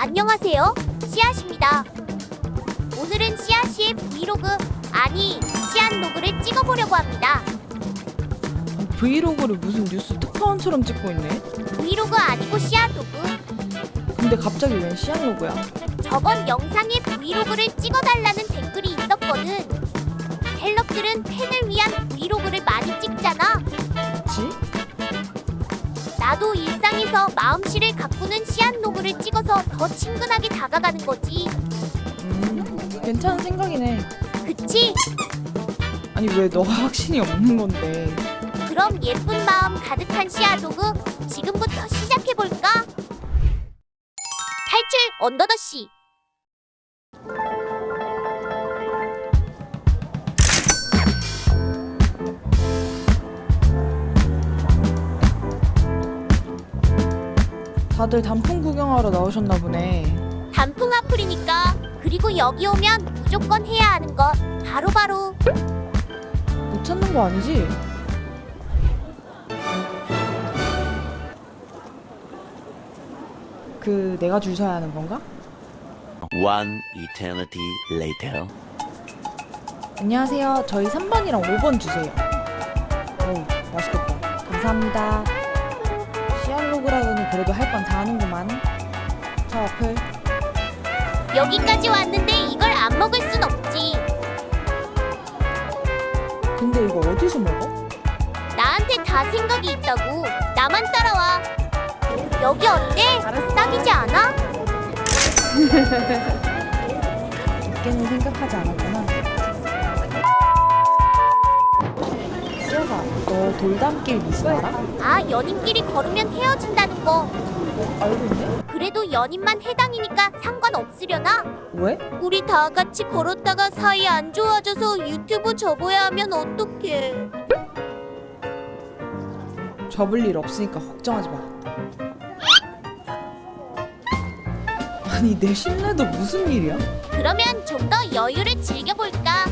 안녕하세요. 씨앗입니다. 오늘은 씨앗이의 브이로그, 아니, 씨앗 로그를 찍어보려고 합니다. 브이로그를 무슨 뉴스 특파원처럼 찍고 있네. 브이로그 아니고 씨앗 로그. 근데 갑자기 웬 시안 로그야? 저번 영상에 브이로그를 찍어달라는 댓글이 있었거든. 셀럽들은 팬을 위한 브이로그를 일상에서 마음씨를 가꾸는 씨앗 로그를 찍어서 더 친근하게 다가가는 거지. 음, 괜찮은 생각이네. 그치? 아니 왜 너가 확신이 없는 건데? 그럼 예쁜 마음 가득한 씨앗 로그 지금부터 시작해볼까? 탈출 언더더씨 다들 단풍 구경하러 나오셨나 보네. 단풍 앞풀이니까 그리고 여기 오면 무조건 해야 하는 것 바로바로 못 찾는 거 아니지? 그 내가 줄 서야 하는 건가? One eternity later. 안녕하세요. 저희 3번이랑 5번 주세요. 오, 맛있겠다. 감사합니다. 여기까지 왔는데 이걸 안 먹을 순 없지 근데 이거 어디서 먹어? 나한테 다 생각이 있다고 나만 따라와 여기 어때? 딱이지 않아? 깊게는 생각하지 않았구나. 수아가, 너 돌담길 미수 알아? 아 연인끼리 걸으면 헤어진다는 거 알고 있네? 그래도 연인만 해당이니까 상관없으려나? 왜? 우리 다 같이 걸었다가 사이 안 좋아져서 유튜브 접어야 하면 어떡해 접을 일 없으니까 걱정하지 마. 아니 내 신뢰도 무슨 일이야? 그러면 좀 더 여유를 즐겨볼까?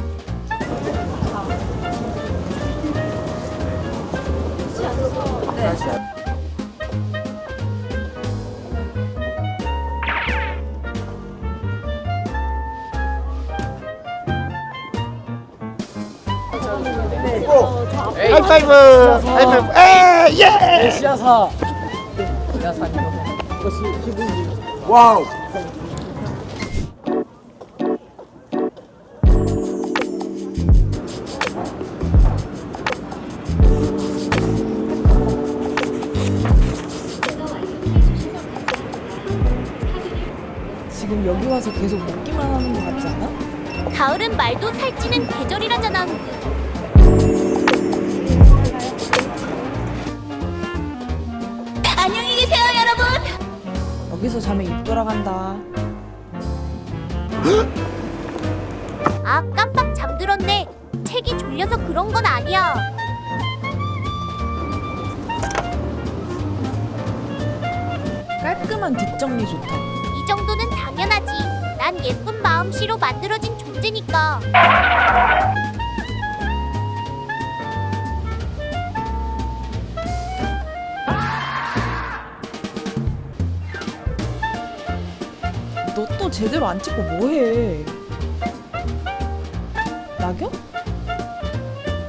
하이파이브! 하이파이브! 에 예! 시야사 와우! 지금 여기 와서 계속 먹기만 하는 것 같지 않아? 가을은 말도 살찌는 계절이라잖아 여기서 자면 입 돌아간다. 아 깜빡 잠들었네 책이 졸려서 그런 건 아니야 깔끔한 뒷정리 좋다. 이 정도는 당연하지 난 예쁜 마음씨로 만들어진 존재니까 너또 제대로 안 찍고 뭐해? 낙엽?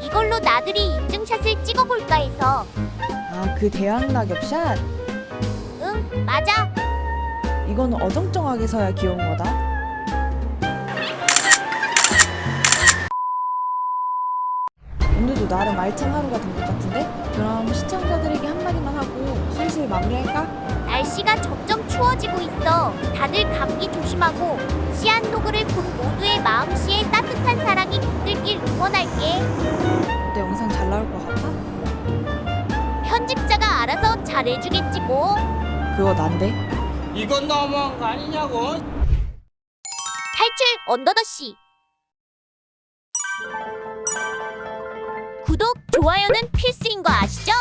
이걸로 나들이 인증샷을 찍어볼까 해서 아 그 대왕 낙엽 샷. 응 맞아 이건 어정쩡하게 서야 귀여운 거다. 오늘도 나름 알찬 하루가 된 것 같은데? 그럼 시청자들에게 한마디만 하고 슬슬 마무리할까? 날씨가 점점 추워지고 있어 다들 감기 조심하고 씨앗노그를 본 모두의 마음씨에 따뜻한 사랑이 깃들길 응원할게 내 영상 잘 나올 것 같아? 편집자가 알아서 잘해주겠지 뭐 그거 난데? 이건 너무한 거 아니냐고 탈출 언더더씨 구독, 좋아요는 필수인 거 아시죠?